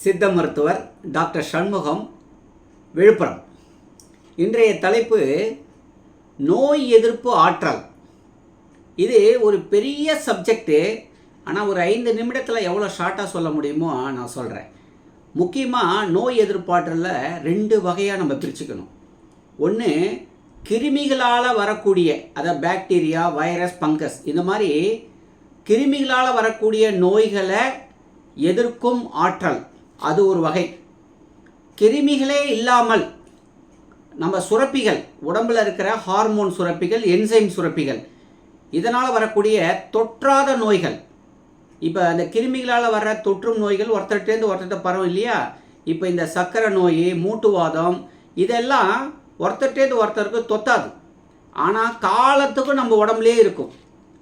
சித்த மருத்துவர் டாக்டர் சண்முகம் விழுப்புரம். இன்றைய தலைப்பு நோய் எதிர்ப்பு ஆற்றல். இது ஒரு பெரிய சப்ஜெக்ட்டு ஆனால் ஒரு ஐந்து நிமிடத்தில் எவ்வளோ ஷார்ட்டாக சொல்ல முடியுமோ நான் சொல்கிறேன் முக்கியமாக நோய் எதிர்ப்பாற்றலில் ரெண்டு வகையாக நம்ம பிரிச்சுக்கணும். ஒன்று கிருமிகளால் வரக்கூடிய அதாவது பாக்டீரியா வைரஸ் பங்கஸ் இந்த மாதிரி கிருமிகளால் வரக்கூடிய நோய்களை எதிர்க்கும் ஆற்றல். அது ஒரு வகை. கிருமிகளே இல்லாமல் நம்ம சுரப்பிகள் உடம்புல இருக்கிற ஹார்மோன் சுரப்பிகள் என்சைம் சுரப்பிகள் இதனால் வரக்கூடிய தொற்றாத நோய்கள். இப்போ அந்த கிருமிகளால் வர்ற தொற்றும் நோய்கள் ஒருத்தர்கிட்டேருந்து ஒருத்தர்கிட்ட பரவும் இல்லையா? இப்போ இந்த சர்க்கரை நோய் மூட்டுவாதம் இதெல்லாம் ஒருத்தர்கிட்டேருந்து ஒருத்தருக்கு தொத்தாது. ஆனால் காலத்துக்கும் நம்ம உடம்புலே இருக்கும்.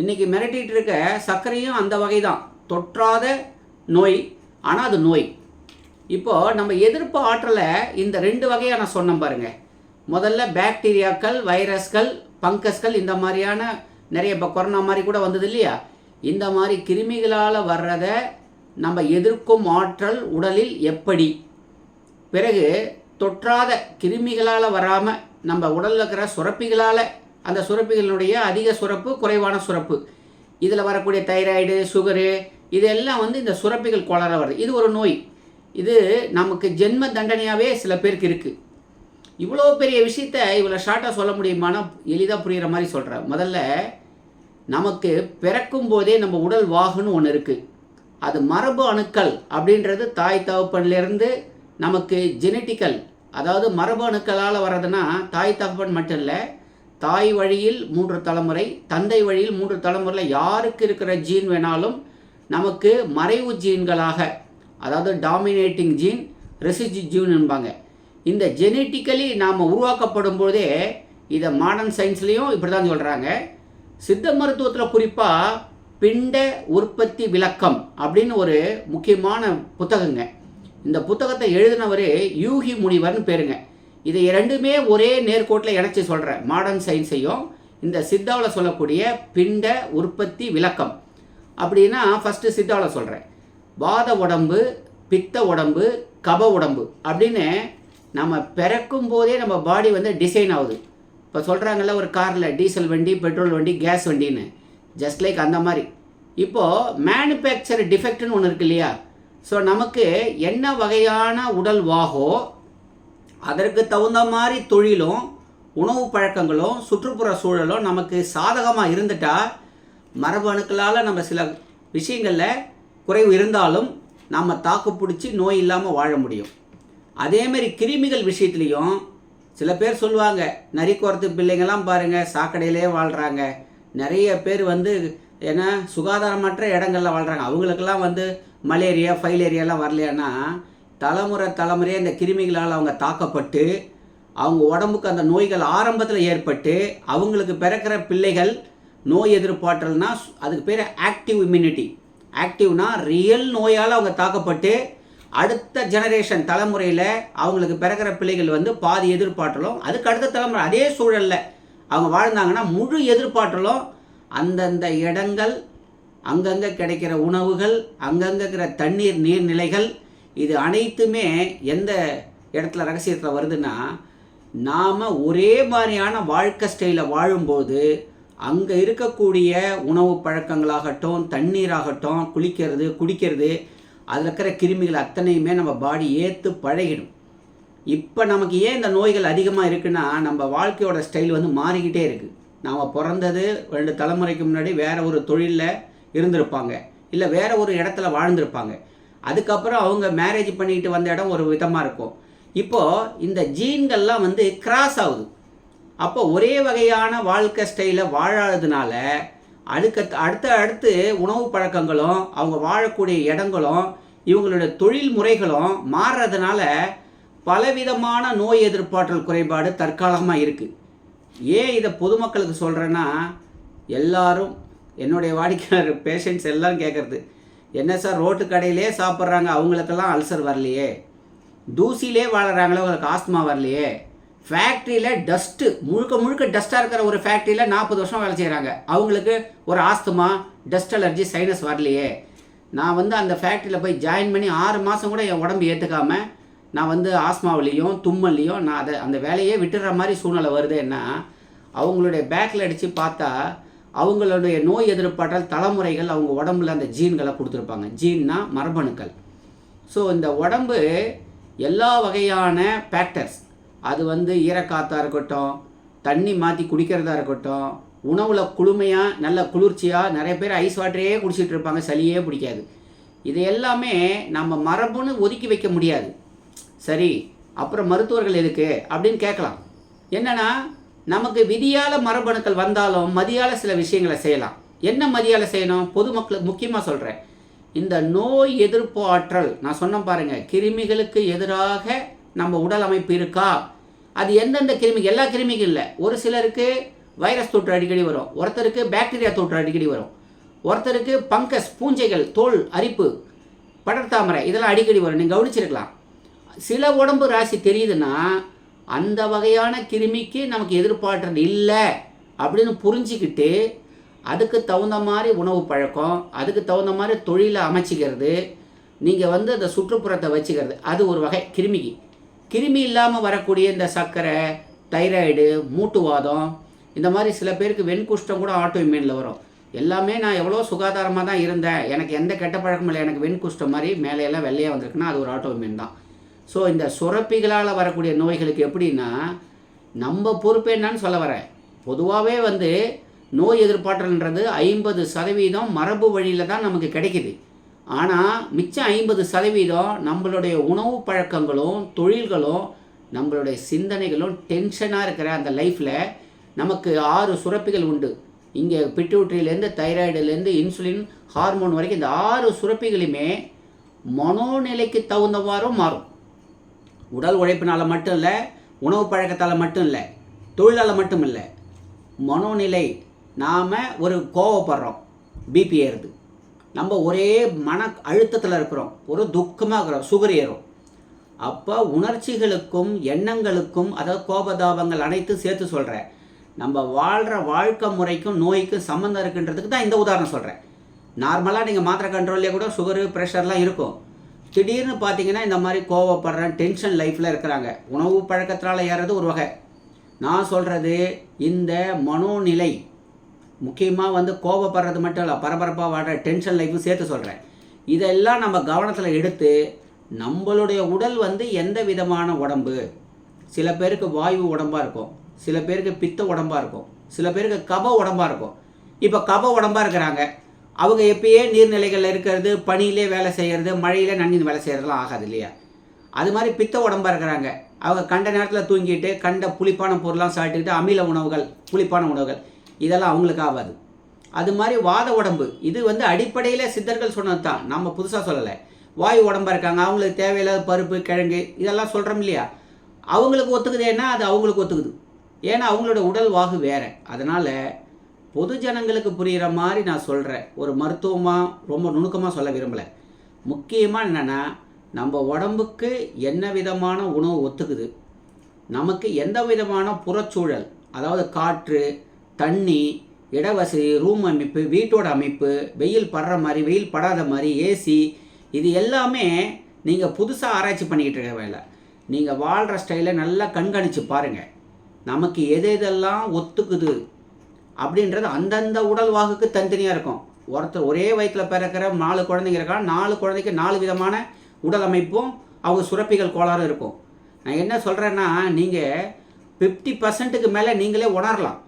இன்றைக்கி மிரட்டிகிட்டு இருக்க சர்க்கரையும் அந்த வகை தான் தொற்றாத நோய் ஆனால் அது நோய். இப்போது நம்ம எதிர்ப்பு ஆற்றலை இந்த ரெண்டு வகையாக நான் சொன்னேன் பாருங்க. முதல்ல பாக்டீரியாக்கள் வைரஸ்கள் பங்கஸ்கள் இந்த மாதிரியான நிறைய இப்போ கொரோனா மாதிரி கூட வந்தது இல்லையா? இந்த மாதிரி கிருமிகளால் வர்றதை நம்ம எதிர்க்கும் ஆற்றல் உடலில் எப்படி? பிறகு தொற்றாத கிருமிகளால் வராமல் நம்ம உடலில் இருக்கிற சுரப்பிகளால் அந்த சுரப்பிகளினுடைய அதிக சுரப்பு குறைவான சுரப்பு. இதில் வரக்கூடிய தைராய்டு சுகரு இதெல்லாம் வந்து இந்த சுரப்பிகள் கோளாறு வருது. இது ஒரு நோய். இது நமக்கு ஜென்ம தண்டனையாகவே சில பேருக்கு இருக்குது இவ்வளோ பெரிய விஷயத்த இவ்வளோ ஷார்ட்டாக சொல்ல முடியுமானா எளிதாக புரிகிற மாதிரி சொல்கிறேன் முதல்ல நமக்கு பிறக்கும் போதே நம்ம உடல் வாகுன்னு ஒன்று இருக்குது அது மரபு அணுக்கள் அப்படின்றது தாய் தகப்பன்லேருந்து நமக்கு ஜெனட்டிக்கல் அதாவது மரபு அணுக்களால் வர்றதுன்னா தாய் தகப்பன் மட்டும் இல்லை தாய் வழியில் மூன்று தலைமுறை தந்தை வழியில் மூன்று தலைமுறையில் யாருக்கு இருக்கிற ஜீன் வேணாலும் நமக்கு மறைவு ஜீன்களாக அதாவது டாமினேட்டிங் ஜீன் ரெசிஜி ஜீன் என்பாங்க. இந்த ஜெனட்டிக்கலி நாம் உருவாக்கப்படும் போதே இதை மாடர்ன் சயின்ஸ்லேயும் இப்படி தான் சொல்கிறாங்க சித்த மருத்துவத்தில் குறிப்பாக பிண்ட உற்பத்தி விளக்கம் அப்படின்னு ஒரு முக்கியமான புத்தகங்க. இந்த புத்தகத்தை எழுதினவர் யூகி முனிவர்னு பேருங்க. இதை ரெண்டுமே ஒரே நேர்கோட்டில் இணைச்சி சொல்கிறேன் மாடர்ன் சயின்ஸையும் இந்த சித்தாவில் சொல்லக்கூடிய பிண்ட உற்பத்தி விளக்கம். அப்படின்னா ஃபஸ்ட்டு சித்தாவில் சொல்கிறேன் வாத உடம்பு பித்த உடம்பு கப உடம்பு அப்படின்னு நம்ம பிறக்கும் போதே நம்ம பாடி வந்து டிசைன் ஆகுது. இப்போ சொல்கிறாங்கல்ல ஒரு காரில் டீசல் வண்டி பெட்ரோல் வண்டி கேஸ் வண்டின்னு. ஜஸ்ட் லைக் அந்த மாதிரி. இப்போது மேனுஃபேக்சர் டிஃபெக்ட்னு ஒன்று இருக்கு இல்லையா? ஸோ நமக்கு என்ன வகையான உடல் வாகோ அதற்கு தகுந்த மாதிரி தொழிலும் உணவு பழக்கங்களும் சுற்றுப்புற சூழலும் நமக்கு சாதகமாக இருந்துட்டால் மரபு அணுக்களால் நம்ம சில விஷயங்களில் குறைவு இருந்தாலும் நாம் தாக்கு பிடிச்சி நோய் இல்லாமல் வாழ முடியும். அதேமாரி கிருமிகள் விஷயத்துலேயும் சில பேர் சொல்லுவாங்க நரி பிள்ளைங்கள்லாம் பாருங்கள் சாக்கடையிலே வாழ்கிறாங்க நிறைய பேர் வந்து ஏன்னா சுகாதாரமற்ற இடங்களில் வாழ்கிறாங்க அவங்களுக்கெல்லாம் வந்து மலேரியா ஃபைலேரியாலாம் வரலையானா தலைமுறை தலைமுறையாக இந்த கிருமிகளால் அவங்க தாக்கப்பட்டு அவங்க உடம்புக்கு அந்த நோய்கள் ஆரம்பத்தில் ஏற்பட்டு அவங்களுக்கு பிறக்கிற பிள்ளைகள் நோய் எதிர்ப்பாற்றல்னால் அதுக்கு பேர் ஆக்டிவ் இம்யூனிட்டி ஆக்டிவ்னா ரியல் நோயால் அவங்க தாக்கப்பட்டு அடுத்த ஜெனரேஷன் தலைமுறையில் அவங்களுக்கு பிறக்கிற பிள்ளைகள் வந்து பாதி எதிர்ப்பாற்றலும் அதுக்கு அடுத்த தலைமுறை அதே சூழலில் அவங்க வாழ்ந்தாங்கன்னா முழு எதிர்ப்பாற்றலும் அந்தந்த இடங்கள் அங்கங்கே கிடைக்கிற உணவுகள் அங்கங்கே இருக்கிற தண்ணீர் நீர்நிலைகள் இது அனைத்துமே எந்த இடத்துல ரகசியத்தில் வருதுன்னா நாம் ஒரே மாதிரியான வாழ்க்கை ஸ்டைலில் வாழும்போது அங்கே இருக்கக்கூடிய உணவு பழக்கங்களாகட்டும் தண்ணீராகட்டும் குளிக்கிறது குடிக்கிறது அதில் இருக்கிற கிருமிகள் அத்தனையுமே நம்ம பாடி ஏற்று பழகிடும். இப்போ நமக்கு ஏன் இந்த நோய்கள் அதிகமாக இருக்குன்னா நம்ம வாழ்க்கையோட ஸ்டைல் வந்து மாறிக்கிட்டே இருக்குது நாம் பிறந்தது ரெண்டு தலைமுறைக்கு முன்னாடி வேறு ஒரு தொழிலில் இருந்திருப்பாங்க. இல்லை வேறு ஒரு இடத்துல வாழ்ந்திருப்பாங்க. அதுக்கப்புறம் அவங்க மேரேஜ் பண்ணிக்கிட்டு வந்த இடம் ஒரு விதமாக இருக்கும். இப்போது இந்த ஜீன்கள்லாம் வந்து கிராஸ் ஆகுது. அப்போ ஒரே வகையான வாழ்க்கை ஸ்டைலில் வாழாததுனால அடுக்க அடுத்த அடுத்து உணவு பழக்கங்களும் அவங்க வாழக்கூடிய இடங்களும் இவங்களுடைய தொழில் முறைகளும் மாறுறதுனால பலவிதமான நோய் எதிர்ப்பாற்றல் குறைபாடு தற்காலமாக இருக்குது ஏன் இதை பொதுமக்களுக்கு சொல்கிறேன்னா எல்லாரும் என்னுடைய வாடிக்கையாளர் பேஷண்ட்ஸ் எல்லாம் கேட்குறது என்ன சார் ரோட்டு கடையிலே சாப்பிட்றாங்க அவங்களுக்கெல்லாம் அல்சர் வரலையே? தூசிலே வாழறாங்களே அவங்களுக்கு ஆஸ்துமா வரலையே? ஃபேக்ட்ரியில் டஸ்ட்டு முழுக்க முழுக்க டஸ்ட்டாக இருக்கிற ஒரு ஃபேக்ட்ரியில் நாற்பது வருஷம் வேலை செய்கிறாங்க அவங்களுக்கு ஒரு ஆஸ்துமா டஸ்ட் அலர்ஜி சைனஸ் வரலையே. நான் வந்து அந்த ஃபேக்ட்ரியில் போய் ஜாயின் பண்ணி ஆறு மாதம் கூட என் உடம்பு ஏற்றுக்காமல் நான் வந்து ஆஸ்மாவிலையும் தும்மல்லையும் நான் அதை அந்த வேலையே விட்டுற மாதிரி சூழ்நிலை வருதுன்னா அவங்களுடைய பேக்கில் அடித்து பார்த்தா அவங்களுடைய நோய் எதிர்ப்பாற்றல் தலைமுறைகள் அவங்க உடம்புல அந்த ஜீன்களை கொடுத்துருப்பாங்க. ஜீன்னா மரபணுக்கள். ஸோ இந்த உடம்பு எல்லா வகையான ஃபேக்டர்ஸ் அது வந்து ஈரக்காற்றாக இருக்கட்டும் தண்ணி மாற்றி குடிக்கிறதா இருக்கட்டும் உணவில் குளுமையாக நல்ல குளிர்ச்சியாக நிறைய பேர் ஐஸ் வாட்டரே குடிச்சிட்டு இருப்பாங்க சளியே பிடிக்காது. இது எல்லாமே நம்ம மரபுன்னு ஒதுக்கி வைக்க முடியாது. சரி அப்புறம் மருத்துவர்கள் எதுக்கு? அப்படின்னு கேட்கலாம். என்னென்னா நமக்கு விதியால் மரபணுக்கள் வந்தாலும் மதியால் சில விஷயங்களை செய்யலாம். என்ன மதியால் செய்யணும்? பொதுமக்களுக்கு முக்கியமாக சொல்கிறேன் இந்த நோய் எதிர்ப்பு ஆற்றல் நான் சொன்னேன் பாருங்கள் கிருமிகளுக்கு எதிராக நம்ம உடல் அமைப்பு இருக்கா? அது எந்தெந்த கிருமி எல்லா கிருமிக்கும் இல்லை. ஒரு சிலருக்கு வைரஸ் தொற்று அடிக்கடி வரும். ஒருத்தருக்கு பாக்டீரியா தொற்று அடிக்கடி வரும். ஒருத்தருக்கு பங்கஸ் பூஞ்சைகள் தோல் அரிப்பு படர்தாமரை இதெல்லாம் அடிக்கடி வரும். நீங்கள் கவனிச்சிருக்கலாம். சில உடம்பு ராசி தெரியுதுன்னா அந்த வகையான கிருமிக்கு நமக்கு எதிர்பார்க்குறது இல்லை அப்படின்னு புரிஞ்சிக்கிட்டு அதுக்கு தகுந்த மாதிரி உணவு பழக்கம் அதுக்கு தகுந்த மாதிரி தொழிலை அமைச்சிக்கிறது நீங்கள் வந்து அந்த சுற்றுப்புறத்தை வச்சுக்கிறது அது ஒரு வகை கிருமிக்கு. கிருமி இல்லாமல் வரக்கூடிய இந்த சர்க்கரை தைராய்டு மூட்டுவாதம் இந்த மாதிரி சில பேருக்கு வெண்குஷ்டம் கூட ஆட்டோ இம்யூனில் வரும். எல்லாமே நான் எவ்வளோ சுகாதாரமாக தான் இருந்தேன். எனக்கு எந்த கெட்ட பழக்கமும் இல்லை. எனக்கு வெண்குஷ்டம் மாதிரி மேலே எல்லாம் வெள்ளையாக வந்திருக்குன்னா அது ஒரு ஆட்டோ இம்யூன் தான். ஸோ இந்த சுரப்பிகளால் வரக்கூடிய நோய்களுக்கு எப்படின்னா நம்ம பொறுப்பு என்னன்னு சொல்ல வரேன். பொதுவாகவே வந்து நோய் எதிர்ப்பாற்றல்ன்றது ஐம்பது சதவீதம் மரபு வழியில் தான் நமக்கு கிடைக்குது. ஆனால் மிச்சம் ஐம்பது சதவீதம் நம்மளுடைய உணவு பழக்கங்களும் தொழில்களும் நம்மளுடைய சிந்தனைகளும் டென்ஷனாக இருக்கிற அந்த லைஃப்பில் நமக்கு ஆறு சுரப்பிகள் உண்டு. இங்கே பிட்யூட்ரியிலேருந்து தைராய்டுலேருந்து இன்சுலின் ஹார்மோன் வரைக்கும் இந்த ஆறு சுரப்பிகளுமே மனோநிலைக்கு தகுந்தவாறும் மாறும். உடல் உழைப்பினால் மட்டும் இல்லை உணவு பழக்கத்தால் மட்டும் இல்லை தொழிலால் மட்டும் இல்லை மனோநிலை நாம் ஒரு கோவப்படுறோம். பிபி ஏறுது. நம்ம ஒரே மன அழுத்தத்தில் இருக்கிறோம். ஒரு துக்கமாக இருக்கிறோம். சுகர் ஏறும். அப்போ உணர்ச்சிகளுக்கும் எண்ணங்களுக்கும் அதாவது கோபதாபங்கள் அனைத்தும் சேர்த்து சொல்கிறேன் நம்ம வாழ்கிற வாழ்க்கை முறைக்கும் நோய்க்கும் சம்மந்தம் இருக்குன்றதுக்கு தான் இந்த உதாரணம் சொல்கிறேன் நார்மலாக நீங்கள் மாத்திரை கண்ட்ரோல்லே கூட சுகரு ப்ரெஷர்லாம் இருக்கும். திடீர்னு பார்த்தீங்கன்னா இந்த மாதிரி கோவப்படுறேன் டென்ஷன் லைஃப்பில் இருக்கிறாங்க. உணவு பழக்கத்தினால ஏறது ஒரு வகை. நான் சொல்கிறது இந்த மனோநிலை முக்கியமாக வந்து கோபப்படுறது மட்டும் இல்லை பரபரப்பாக வாடுற டென்ஷன் லைஃப்பும் சேர்த்து சொல்கிறேன் இதெல்லாம் நம்ம கவனத்தில் எடுத்து நம்மளுடைய உடல் வந்து எந்த விதமான உடம்பு? சில பேருக்கு வாயு உடம்பாக இருக்கும் சில பேருக்கு பித்த உடம்பாக இருக்கும் சில பேருக்கு கப உடம்பாக இருக்கும். இப்போ கப உடம்பாக இருக்கிறாங்க. அவங்க எப்பயே நீர்நிலைகளில் இருக்கிறது பனியிலே வேலை செய்கிறது மழையிலே நன்னின்னு வேலை செய்கிறதுலாம் ஆகாது இல்லையா? அது மாதிரி பித்த உடம்பாக இருக்கிறாங்க. அவங்க கண்ட நேரத்தில் தூங்கிட்டு கண்ட புளிப்பான பொருளாக சாப்பிட்டுக்கிட்டு அமில உணவுகள் புளிப்பான உணவுகள். இதெல்லாம் அவங்களுக்கு ஆகாது. அது மாதிரி வாத உடம்பு இது வந்து அடிப்படையில் சித்தர்கள் சொன்னது தான் நம்ம புதுசாக சொல்லலை. வாயு உடம்பாக இருக்காங்க அவங்களுக்கு தேவையில்லாத பருப்பு கிழங்கு இதெல்லாம் சொல்கிறோம் இல்லையா? அவங்களுக்கு ஒத்துக்குது ஏன்னா அது அவங்களுக்கு ஒத்துக்குது. ஏன்னா அவங்களோட உடல் வாகு வேறு. அதனால் பொது ஜனங்களுக்கு புரிகிற மாதிரி நான் சொல்கிறேன் ஒரு மருத்துவமாக ரொம்ப நுணுக்கமாக சொல்ல விரும்பலை. முக்கியமாக என்னென்னா நம்ம உடம்புக்கு என்ன விதமான உணவு ஒத்துக்குது? நமக்கு எந்த விதமான புறச்சூழல் அதாவது காற்று தண்ணி இடவசதி ரூம் அமைப்பு வீட்டோட அமைப்பு வெயில் படுற மாதிரி வெயில் படாத மாதிரி ஏசி இது எல்லாமே நீங்கள் புதுசாக ஆராய்ச்சி பண்ணிக்கிட்டு இருக்க வேலை. நீங்கள் வாழ்கிற ஸ்டைலை நல்லா கண்காணித்து பாருங்கள் நமக்கு எது எதெல்லாம் ஒத்துக்குது அப்படின்றது அந்தந்த உடல் வாக்குக்கு தனித்தனியாக இருக்கும். ஒருத்தர் ஒரே வயிற்றில் பிறக்கிற நாலு குழந்தைங்க இருக்காங்க நாலு குழந்தைக்கு நாலு விதமான உடல் அமைப்பும் அவங்க சுரப்பிகள் கோளாறும் இருக்கும். நான் என்ன சொல்கிறேன்னா நீங்கள் ஃபிஃப்டி பர்சன்ட்டுக்கு மேலே நீங்களே உணரலாம்.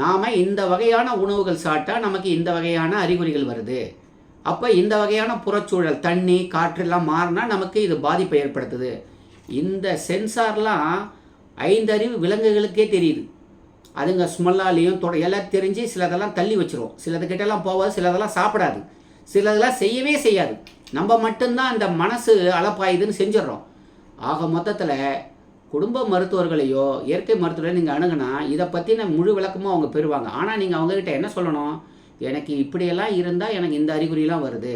நாம் இந்த வகையான உணவுகள் சாப்பிட்டா நமக்கு இந்த வகையான அறிகுறிகள் வருது. அப்போ இந்த வகையான புறச்சூழல் தண்ணி காற்றெல்லாம் மாறினா நமக்கு இது பாதிப்பை ஏற்படுத்துது. இந்த சென்சார்லாம் ஐந்தறிவு விலங்குகளுக்கே தெரியுது. அதுங்க ஸ்மெல்லாலையும் தொட எல்லாம் தெரிஞ்சு சிலதெல்லாம் தள்ளி வச்சிரும். சிலதுக்கிட்டலாம் போகாது சிலதெல்லாம் சாப்பிடாது. சிலதெல்லாம் செய்யவே செய்யாது. நம்ம மட்டும்தான் அந்த மனசு அளப்பாயுதுன்னு செஞ்சிடறோம். ஆக மொத்தத்தில் குடும்ப மருத்துவர்களையோ இயற்கை மருத்துவரையோ நீங்கள் அணுகுனா இதை பற்றின முழு விளக்கமும் அவங்க பெறுவாங்க. ஆனால் நீங்கள் அவங்கக்கிட்ட என்ன சொல்லணும்? எனக்கு இப்படியெல்லாம் இருந்தால் எனக்கு இந்த அறிகுறிலாம் வருது.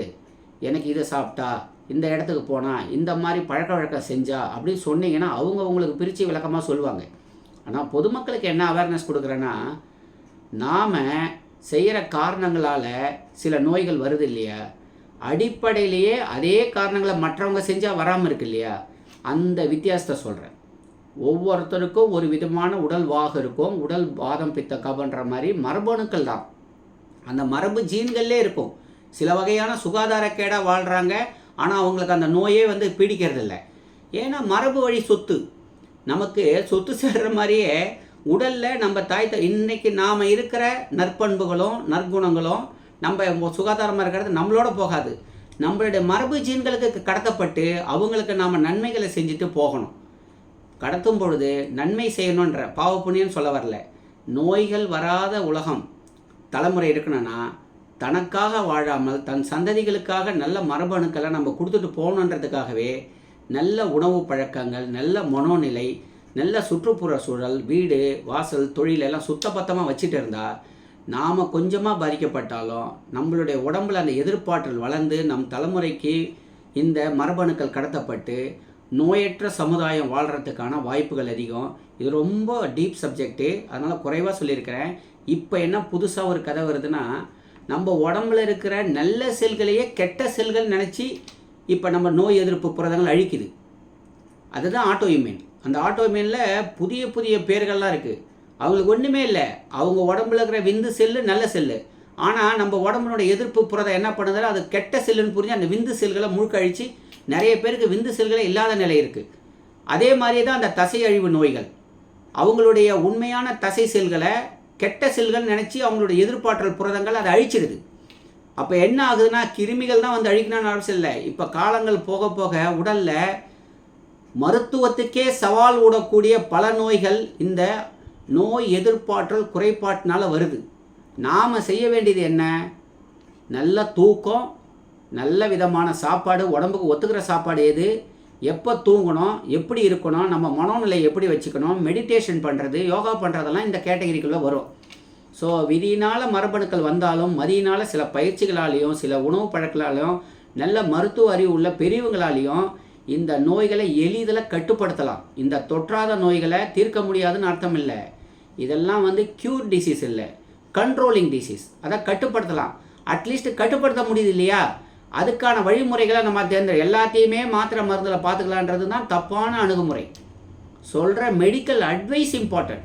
எனக்கு இதை சாப்பிட்டா இந்த இடத்துக்கு போனால் இந்த மாதிரி பழக்க வழக்கம் செஞ்சா அப்படின்னு சொன்னீங்கன்னா அவங்க உங்களுக்கு பிரித்து விளக்கமாக சொல்லுவாங்க. ஆனால் பொதுமக்களுக்கு என்ன அவேர்னஸ் கொடுக்குறேன்னா நாம் செய்கிற காரணங்களால் சில நோய்கள் வருது இல்லையா? அடிப்படையிலேயே அதே காரணங்களை மற்றவங்க செஞ்சால் வராமல் இருக்கு இல்லையா? அந்த வித்தியாசத்தை சொல்கிறேன் ஒவ்வொருத்தருக்கும் ஒரு விதமான உடல் வாகு இருக்கும். உடல் வாதம் பித்த கபன்ற மாதிரி மரபணுக்கள் தான். அந்த மரபு ஜீன்கள்லே இருக்கும். சில வகையான சுகாதாரக்கேடாக வாழ்கிறாங்க ஆனால் அவங்களுக்கு அந்த நோயே வந்து பிடிக்கிறது இல்லை ஏன்னா மரபு வழி சொத்து. நமக்கு சொத்து சேர்ற மாதிரியே உடலில் நம்ம தாய் த இன்னைக்கு நாம் இருக்கிற நற்பண்புகளும் நற்குணங்களும் நம்ம சுகாதாரமாக இருக்கிறது நம்மளோட போகாது. நம்மளுடைய மரபு ஜீன்களுக்கு கடத்தப்பட்டு அவங்களுக்கு நாம் நன்மைகளை செஞ்சுட்டு போகணும். கடத்தும் பொழுது நன்மை செய்யணுன்ற பாவ புண்ணியம்னு சொல்ல வரல. நோய்கள் வராத உலகம் தலைமுறை இருக்கணும்னா தனக்காக வாழாமல் தன் சந்ததிகளுக்காக நல்ல மரபணுக்களை நம்ம கொடுத்துட்டு போகணுன்றதுக்காகவே நல்ல உணவு பழக்கங்கள் நல்ல மனோநிலை நல்ல சுற்றுப்புற சூழல் வீடு வாசல் தொழில் எல்லாம் சுத்தபத்தமாக வச்சுட்டு இருந்தால் நாம் கொஞ்சமாக பாதிக்கப்பட்டாலும் நம்மளுடைய உடம்புல அந்த எதிர்ப்பாற்றல் வளர்ந்து நம் தலைமுறைக்கு இந்த மரபணுக்கள் கடத்தப்பட்டு நோயற்ற சமுதாயம் வாழ்கிறதுக்கான வாய்ப்புகள் அதிகம். இது ரொம்ப டீப் சப்ஜெக்ட்டு அதனால் குறைவாக சொல்லியிருக்கிறேன். இப்போ என்ன புதுசாக ஒரு கதை வருதுன்னா நம்ம உடம்புல இருக்கிற நல்ல செல்களையே கெட்ட செல்கள் நினச்சி இப்போ நம்ம நோய் எதிர்ப்பு புரதங்கள் அழிக்குது. அதுதான் ஆட்டோ அந்த ஆட்டோ புதிய புதிய பேர்கள்லாம் இருக்குது அவங்களுக்கு ஒன்றுமே இல்லை. அவங்க உடம்புல இருக்கிற விந்து செல்லு நல்ல செல்லு. ஆனால் நம்ம உடம்புனோட எதிர்ப்பு புரதம் என்ன பண்ணுதுன்னா அது கெட்ட செல்லுன்னு புரிஞ்சு அந்த விந்து செல்களை முழுக்க அழித்து நிறைய பேருக்கு விந்து செல்களே இல்லாத நிலை இருக்குது அதே மாதிரியே தான் அந்த தசை அழிவு நோய்கள். அவங்களுடைய உண்மையான தசை செல்களை கெட்ட செல்கள் நினச்சி அவங்களுடைய எதிர்ப்பாற்றல் புரதங்கள் அதை அழிச்சிடுது அப்போ என்ன ஆகுதுன்னா கிருமிகள் தான் வந்து அழிக்கணும்னு அவசியம் இல்லை. இப்போ காலங்கள் போக போக உடலில் மருத்துவத்துக்கே சவால் விடக்கூடிய பல நோய்கள் இந்த நோய் எதிர்ப்பாற்றல் குறைபாட்டினால் வருது. நாம் செய்ய வேண்டியது என்ன? நல்ல தூக்கம் நல்ல விதமான சாப்பாடு உடம்புக்கு ஒத்துக்கிற சாப்பாடு எது? எப்போ தூங்கணும்? எப்படி இருக்கணும்? நம்ம மனோநிலை எப்படி வச்சுக்கணும்? மெடிடேஷன் பண்ணுறது யோகா பண்ணுறதெல்லாம் இந்த கேட்டகரிக்குள்ளே வரும். ஸோ விதியினால் மரபணுக்கள் வந்தாலும் மதியினால் சில பயிற்சிகளாலேயும் சில உணவு பழக்களாலையும் நல்ல மருத்துவ அறிவு உள்ள பெரியவங்களாலேயும் இந்த நோய்களை எளிதில் கட்டுப்படுத்தலாம். இந்த தொற்றாத நோய்களை தீர்க்க முடியாதுன்னு அர்த்தம் இல்லை. இதெல்லாம் வந்து க்யூர் டிசீஸ் இல்லை. கண்ட்ரோலிங் டிசீஸ் அதை கட்டுப்படுத்தலாம். அட்லீஸ்ட் கட்டுப்படுத்த முடியுது இல்லையா? அதுக்கான வழிமுறைகளை நம்ம தேர்ந்தெடு எல்லாத்தையுமே மாத்திரை மருந்தில் பார்த்துக்கலான்றது தான் தப்பான அணுகுமுறை. சொல்கிற மெடிக்கல் அட்வைஸ் இம்பார்ட்டன்ட்